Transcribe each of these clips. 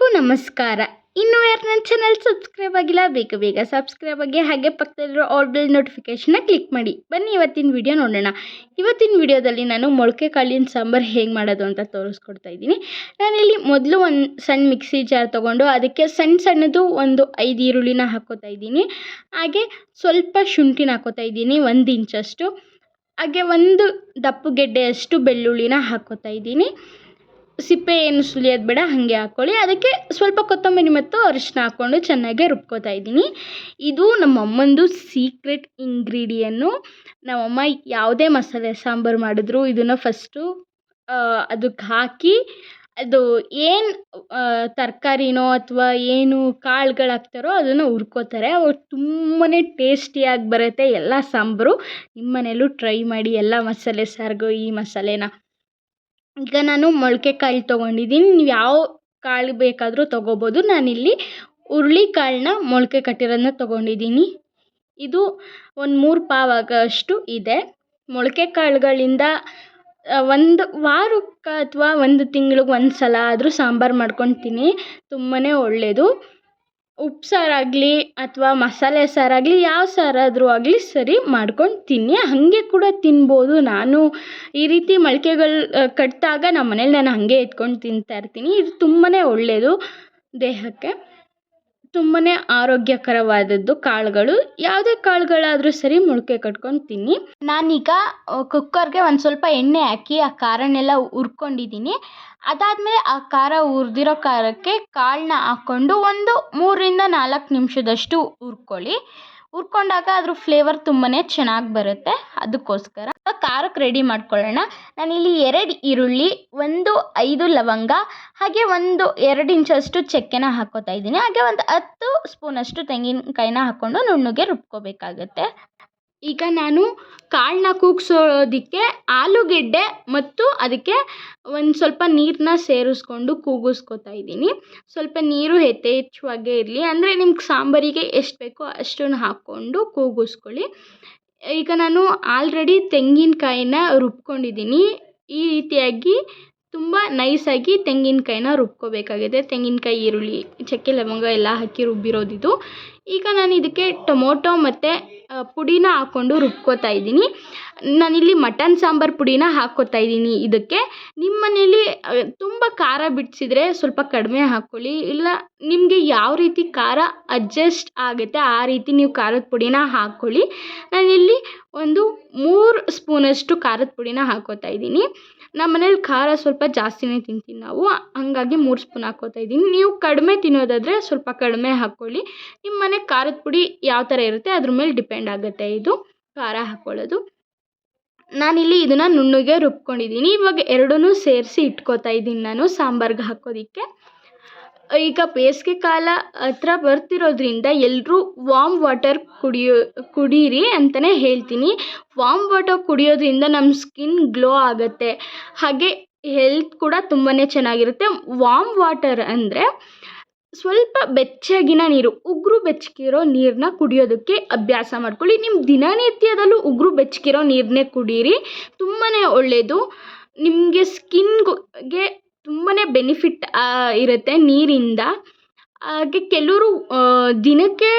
ಎಲ್ಲರಿಗೂ ನಮಸ್ಕಾರ. ಇನ್ನು ಯಾರು ನನ್ನ ಚಾನಲ್ ಸಬ್ಸ್ಕ್ರೈಬ್ ಆಗಿಲ್ಲ, ಬೇಗ ಬೇಗ ಸಬ್ಸ್ಕ್ರೈಬ್ ಆಗಿ, ಹಾಗೆ ಪಕ್ಕದಲ್ಲಿರೋ ಆಲ್ ಬೆಲ್ ನೋಟಿಫಿಕೇಷನ್ನ ಕ್ಲಿಕ್ ಮಾಡಿ. ಬನ್ನಿ ಇವತ್ತಿನ ವಿಡಿಯೋ ನೋಡೋಣ. ಇವತ್ತಿನ ವಿಡಿಯೋದಲ್ಲಿ ನಾನು ಮೊಳಕೆ ಕಾಳಿನ ಸಾಂಬಾರು ಹೇಗೆ ಮಾಡೋದು ಅಂತ ತೋರಿಸ್ಕೊಡ್ತಾ ಇದ್ದೀನಿ. ನಾನಿಲ್ಲಿ ಮೊದಲು ಒಂದು ಸಣ್ಣ ಮಿಕ್ಸಿ ಜಾರ್ ತೊಗೊಂಡು ಅದಕ್ಕೆ ಸಣ್ಣ ಸಣ್ಣದು ಒಂದು ಐದು ಈರುಳ್ಳಿನ ಹಾಕೋತಾ ಇದ್ದೀನಿ. ಹಾಗೆ ಸ್ವಲ್ಪ ಶುಂಠಿನ ಹಾಕೋತಾ ಇದ್ದೀನಿ, ಒಂದು ಇಂಚಷ್ಟು. ಹಾಗೆ ಒಂದು ದಪ್ಪು ಗೆಡ್ಡೆಯಷ್ಟು ಬೆಳ್ಳುಳ್ಳಿನ ಹಾಕೋತಾ ಇದ್ದೀನಿ. ಸಿಪ್ಪೆ ಏನು ಸುಲಿಯೋದು ಬೇಡ, ಹಾಗೆ ಹಾಕ್ಕೊಳ್ಳಿ ಅದಕ್ಕೆ ಸ್ವಲ್ಪ ಕೊತ್ತಂಬರಿ ಮತ್ತು ಅರಿಶಿನ ಹಾಕ್ಕೊಂಡು ಚೆನ್ನಾಗಿ ರುಬ್ಕೋತಾ ಇದ್ದೀನಿ. ಇದು ನಮ್ಮ ಅಮ್ಮಂದು ಸೀಕ್ರೆಟ್ ಇಂಗ್ರೀಡಿಯನ್ನು ನಮ್ಮಮ್ಮ ಯಾವುದೇ ಮಸಾಲೆ ಸಾಂಬಾರು ಮಾಡಿದ್ರು ಇದನ್ನು ಫಸ್ಟು ಅದಕ್ಕೆ ಹಾಕಿ, ಅದು ಏನು ತರಕಾರಿನೋ ಅಥವಾ ಏನು ಕಾಳುಗಳು ಹಾಕ್ತಾರೋ ಅದನ್ನು ಹುರ್ಕೋತಾರೆ. ಅವ್ರು ತುಂಬಾ ಟೇಸ್ಟಿಯಾಗಿ ಬರುತ್ತೆ ಎಲ್ಲ ಸಾಂಬಾರು. ನಿಮ್ಮ ಮನೇಲೂ ಟ್ರೈ ಮಾಡಿ ಎಲ್ಲ ಮಸಾಲೆ ಸಾರಿಗೂ ಈ ಮಸಾಲೆನ. ಈಗ ನಾನು ಮೊಳಕೆ ಕಾಳು ತೊಗೊಂಡಿದ್ದೀನಿ. ನೀವು ಯಾವ ಕಾಳು ಬೇಕಾದರೂ ತೊಗೋಬೋದು. ನಾನಿಲ್ಲಿ ಹುರುಳಿ ಕಾಳನ್ನ ಮೊಳಕೆ ಕಟ್ಟಿರೋದನ್ನ ತೊಗೊಂಡಿದ್ದೀನಿ. ಇದು ಒಂದು ಮೂರು ಪಾವು ಆಗೋಷ್ಟು ಇದೆ. ಮೊಳಕೆ ಕಾಳುಗಳಿಂದ ಒಂದು ವಾರಕ್ಕೆ ಅಥವಾ ಒಂದು ತಿಂಗ್ಳಿಗೆ ಒಂದು ಸಲ ಆದರೂ ಸಾಂಬಾರು ಮಾಡ್ಕೊತೀನಿ ತುಂಬಾ ಒಳ್ಳೆಯದು ಉಪ್ಪು ಸಾರಾಗಲಿ ಅಥವಾ ಮಸಾಲೆ ಸಾರಾಗಲಿ ಯಾವ ಸಾರಾದರೂ ಆಗಲಿ ಸರಿ ಮಾಡ್ಕೊಂಡು ತಿನ್ನಿ. ಹಾಗೆ ಕೂಡ ತಿನ್ಬೋದು. ನಾನು ಈ ರೀತಿ ಮೊಳಕೆಗಳು ಕಟ್ಟಿದಾಗ ನಮ್ಮ ಮನೇಲಿ ನಾನು ಹಾಗೆ ಎತ್ಕೊಂಡು ತಿಂತಾ ಇರ್ತೀನಿ. ಇದು ತುಂಬಾ ಒಳ್ಳೆಯದು ದೇಹಕ್ಕೆ. ತುಂಬಾ ಆರೋಗ್ಯಕರವಾದದ್ದು ಕಾಳುಗಳು. ಯಾವುದೇ ಕಾಳುಗಳಾದರೂ ಸರಿ ಮೊಳಕೆ ಕಟ್ಕೊಂಡು ತಿನ್ನಿ ನಾನೀಗ ಕುಕ್ಕರ್ಗೆ ಒಂದು ಸ್ವಲ್ಪ ಎಣ್ಣೆ ಹಾಕಿ ಆ ಖಾರನೆಲ್ಲ ಹುರ್ಕೊಂಡಿದ್ದೀನಿ. ಅದಾದಮೇಲೆ ಆ ಖಾರ ಹುರಿದಿರೋ ಖಾರಕ್ಕೆ ಕಾಳನ್ನ ಹಾಕ್ಕೊಂಡು ಒಂದು ಮೂರರಿಂದ ನಾಲ್ಕು ನಿಮಿಷದಷ್ಟು ಹುರ್ಕೊಳ್ಳಿ. ಹುರ್ಕೊಂಡಾಗ ಅದ್ರ ಫ್ಲೇವರ್ ತುಂಬಾ ಚೆನ್ನಾಗಿ ಬರುತ್ತೆ. ಅದಕ್ಕೋಸ್ಕರ ಖಾರಕ್ಕೆ ರೆಡಿ ಮಾಡ್ಕೊಳ್ಳೋಣ. ನಾನಿಲ್ಲಿ ಎರಡು ಈರುಳ್ಳಿ, ಒಂದು ಐದು ಲವಂಗ, ಹಾಗೆ ಒಂದು ಎರಡು ಇಂಚಷ್ಟು ಚಕ್ಕೆನ ಹಾಕೋತಾ ಇದ್ದೀನಿ. ಹಾಗೆ ಒಂದು ಹತ್ತು ಸ್ಪೂನಷ್ಟು ತೆಂಗಿನಕಾಯಿನ ಹಾಕ್ಕೊಂಡು ನುಣ್ಣಗೆ ರುಬ್ಕೋಬೇಕಾಗತ್ತೆ. ಈಗ ನಾನು ಕಾಳನ್ನ ಕೂಗಿಸೋದಕ್ಕೆ ಆಲೂಗೆಡ್ಡೆ ಮತ್ತು ಅದಕ್ಕೆ ಒಂದು ಸ್ವಲ್ಪ ನೀರನ್ನ ಸೇರಿಸ್ಕೊಂಡು ಕೂಗಿಸ್ಕೊತಾ ಇದ್ದೀನಿ. ಸ್ವಲ್ಪ ನೀರು ಯಥೇಚ್ಛವಾಗೇ ಇರಲಿ. ಅಂದರೆ ನಿಮ್ಗೆ ಸಾಂಬಾರಿಗೆ ಎಷ್ಟು ಬೇಕೋ ಅಷ್ಟನ್ನು ಹಾಕ್ಕೊಂಡು ಕೂಗಿಸ್ಕೊಳ್ಳಿ. ಈಗ ನಾನು ಆಲ್ರೆಡಿ ತೆಂಗಿನಕಾಯಿನ ರುಬ್ಕೊಂಡಿದ್ದೀನಿ. ಈ ರೀತಿಯಾಗಿ ತುಂಬ ನೈಸಾಗಿ ತೆಂಗಿನಕಾಯಿನ ರುಬ್ಕೋಬೇಕಾಗಿದೆ. ತೆಂಗಿನಕಾಯಿ, ಈರುಳ್ಳಿ, ಚಕ್ಕೆ, ಲವಂಗ ಎಲ್ಲ ಹಾಕಿ ರುಬ್ಬಿರೋದಿದು. ಈಗ ನಾನು ಇದಕ್ಕೆ ಟೊಮೊಟೊ ಮತ್ತು ಪುಡಿನ ಹಾಕ್ಕೊಂಡು ರುಬ್ಕೋತಾ ಇದ್ದೀನಿ. ನಾನಿಲ್ಲಿ ಮಟನ್ ಸಾಂಬಾರು ಪುಡಿನ ಹಾಕ್ಕೋತಾ ಇದ್ದೀನಿ ಇದಕ್ಕೆ. ನಿಮ್ಮ ಮನೇಲಿ ತುಂಬ ಖಾರ ಬಿಡಿಸಿದ್ರೆ ಸ್ವಲ್ಪ ಕಡಿಮೆ ಹಾಕ್ಕೊಳ್ಳಿ. ಇಲ್ಲ, ನಿಮಗೆ ಯಾವ ರೀತಿ ಖಾರ ಅಡ್ಜಸ್ಟ್ ಆಗುತ್ತೆ ಆ ರೀತಿ ನೀವು ಖಾರದ ಪುಡಿನ ಹಾಕ್ಕೊಳ್ಳಿ. ನಾನಿಲ್ಲಿ ಒಂದು ಮೂರು ಸ್ಪೂನಷ್ಟು ಖಾರದ ಪುಡಿನ ಹಾಕ್ಕೋತಾ ಇದ್ದೀನಿ. ನಮ್ಮ ಮನೇಲಿ ಖಾರ ಸ್ವಲ್ಪ ಜಾಸ್ತಿನೇ ತಿಂತೀವಿ ನಾವು. ಹಾಗಾಗಿ ಮೂರು ಸ್ಪೂನ್ ಹಾಕ್ಕೋತಾ ಇದ್ದೀನಿ. ನೀವು ಕಡಿಮೆ ತಿನ್ನೋದಾದರೆ ಸ್ವಲ್ಪ ಕಡಿಮೆ ಹಾಕ್ಕೊಳ್ಳಿ ನಿಮ್ಮ ಮನೆ ಖಾರದ ಪುಡಿ ಯಾವ ಥರ ಇರುತ್ತೆ ಅದ್ರ ಮೇಲೆ ಡಿಪೆಂಡ್ ಆಗುತ್ತೆ ಇದು. ಖಾರ ಹಾಕ್ಕೊಳ್ಳೋದು ನಾನಿಲ್ಲಿ ಇದನ್ನು ನುಣ್ಣಗೆ ರುಬ್ಕೊಂಡಿದ್ದೀನಿ. ಇವಾಗ ಎರಡೂ ಸೇರಿಸಿ ಇಟ್ಕೋತಾ ಇದ್ದೀನಿ ನಾನು ಸಾಂಬಾರ್ಗೆ ಹಾಕೋದಕ್ಕೆ. ಈಗ ಬೇಸಿಗೆ ಕಾಲ ಹತ್ರ ಬರ್ತಿರೋದ್ರಿಂದ ಎಲ್ಲರೂ ವಾಮ್ ವಾಟರ್ ಕುಡಿಯೋ, ಕುಡೀರಿ ಅಂತಲೇ ಹೇಳ್ತೀನಿ. ವಾಮ್ ವಾಟರ್ ಕುಡಿಯೋದ್ರಿಂದ ನಮ್ಮ ಸ್ಕಿನ್ ಗ್ಲೋ ಆಗುತ್ತೆ. ಹಾಗೆ ಹೆಲ್ತ್ ಕೂಡ ತುಂಬಾ ಚೆನ್ನಾಗಿರುತ್ತೆ. ವಾಮ್ ವಾಟರ್ ಅಂದರೆ ಸ್ವಲ್ಪ ಬೆಚ್ಚಗಿನ ನೀರು, ಉಗುರು ಬೆಚ್ಚಗಿರೋ ನೀರನ್ನ ಕುಡಿಯೋದಕ್ಕೆ ಅಭ್ಯಾಸ ಮಾಡ್ಕೊಳ್ಳಿ. ನಿಮ್ಮ ದಿನನಿತ್ಯದಲ್ಲೂ ಉಗುರು ಬೆಚ್ಚಗಿರೋ ನೀರನ್ನೇ ಕುಡೀರಿ. ತುಂಬಾ ಒಳ್ಳೆಯದು ನಿಮಗೆ ಸ್ಕಿನ್ಗೆ ತುಂಬಾ ಬೆನಿಫಿಟ್ ಇರುತ್ತೆ ನೀರಿಂದ. ಹಾಗೆ ಕೆಲವರು ದಿನಕ್ಕೆ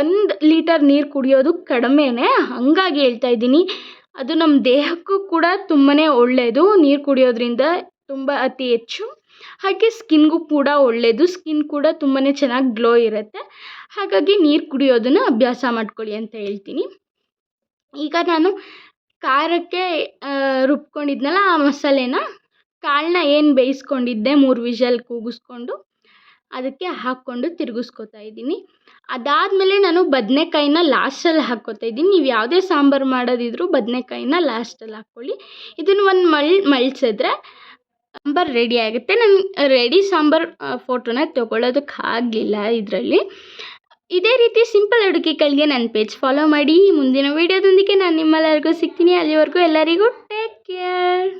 ಒಂದು ಲೀಟರ್ ನೀರು ಕುಡಿಯೋದು ಕಡಿಮೆನೆ. ಹಾಗಾಗಿ ಹೇಳ್ತಾ ಇದ್ದೀನಿ, ಅದು ನಮ್ಮ ದೇಹಕ್ಕೂ ಕೂಡ ತುಂಬಾ ಒಳ್ಳೆಯದು ನೀರು ಕುಡಿಯೋದ್ರಿಂದ ತುಂಬ ಅತಿ ಹೆಚ್ಚು. ಹಾಗೆ ಸ್ಕಿನ್ಗೂ ಕೂಡ ಒಳ್ಳೆಯದು ಸ್ಕಿನ್ ಕೂಡ ತುಂಬಾ ಚೆನ್ನಾಗಿ ಗ್ಲೋ ಇರುತ್ತೆ. ಹಾಗಾಗಿ ನೀರು ಕುಡಿಯೋದನ್ನು ಅಭ್ಯಾಸ ಮಾಡ್ಕೊಳ್ಳಿ ಅಂತ ಹೇಳ್ತೀನಿ. ಈಗ ನಾನು ಖಾರಕ್ಕೆ ರುಬ್ಕೊಂಡಿದ್ನಲ್ಲ ಆ ಮಸಾಲೆನ ಕಾಳನ್ನ ಏನು ಬೇಯಿಸ್ಕೊಂಡಿದ್ದೆ ಮೂರು ವಿಷಲ್ ಕೂಗಿಸ್ಕೊಂಡು ಅದಕ್ಕೆ ಹಾಕ್ಕೊಂಡು ತಿರುಗಿಸ್ಕೊತಾ ಇದ್ದೀನಿ. ಅದಾದಮೇಲೆ ನಾನು ಬದನೆಕಾಯಿನ ಲಾಸ್ಟಲ್ಲಿ ಹಾಕ್ಕೋತಾ ಇದ್ದೀನಿ. ನೀವು ಯಾವುದೇ ಸಾಂಬಾರು ಮಾಡೋದಿದ್ರೂ ಬದನೆಕಾಯಿನ ಲಾಸ್ಟಲ್ಲಿ ಹಾಕ್ಕೊಳ್ಳಿ. ಇದನ್ನು ಒಂದು ಮಳ್ ಮಳ್ಸಿದ್ರೆ ಸಾಂಬಾರು ರೆಡಿ ಆಗುತ್ತೆ. ನಾನು ರೆಡಿ ಸಾಂಬಾರು ಫೋಟೋನ ತೊಗೊಳೋದಕ್ಕೆ ಆಗಲಿಲ್ಲ ಇದರಲ್ಲಿ. ಇದೇ ರೀತಿ ಸಿಂಪಲ್ ಅಡುಗೆಗಳಿಗೆ ನನ್ನ ಪೇಜ್ ಫಾಲೋ ಮಾಡಿ. ಮುಂದಿನ ವೀಡಿಯೋದೊಂದಿಗೆ ನಾನು ನಿಮ್ಮೆಲ್ಲರಿಗೂ ಸಿಗ್ತೀನಿ. ಅಲ್ಲಿವರೆಗೂ ಎಲ್ಲರಿಗೂ ಟೇಕ್ ಕೇರ್